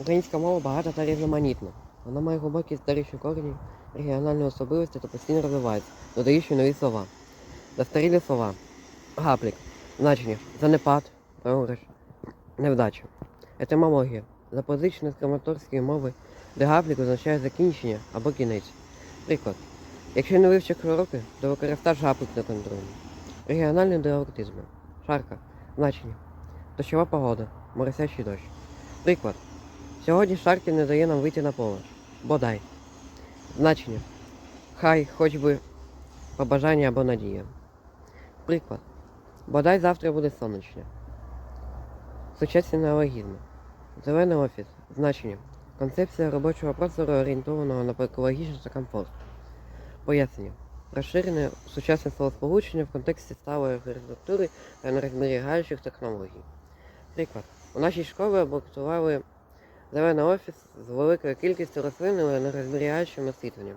Українська мова багата та різноманітна. Вона має глибокі історичні корені, регіональні особливості та постійно розвивається, додаючи нові слова. Застарілі слова. Гаплік. Значення. Занепад, програш, невдача. Етимологія. Запозичена з краматорської мови, де гаплік означає закінчення або кінець. Приклад. Якщо не вивчиш уроки, то використаєш гаплік на контролі. Регіональні диалектизми. Шарка. Значення. Дощова погода. Моросячий дощ. Приклад. Сьогодні Шаркін не дає нам вийти на поле. Бодай. Значення. Хай хоч би побажання або надія. Приклад. Бодай завтра буде сонячне. Сучасні неологізми. Зелений офіс. Значення. Концепція робочого простору орієнтованого на екологічність та комфорт. Пояснення. Розширене сучасне словосполучення в контексті сталої архітектури та нерозберігаючих технологій. Приклад. У нашій школі облаштували зелений офіс з великою кількістю рослин і нерозберігаючим освітленням.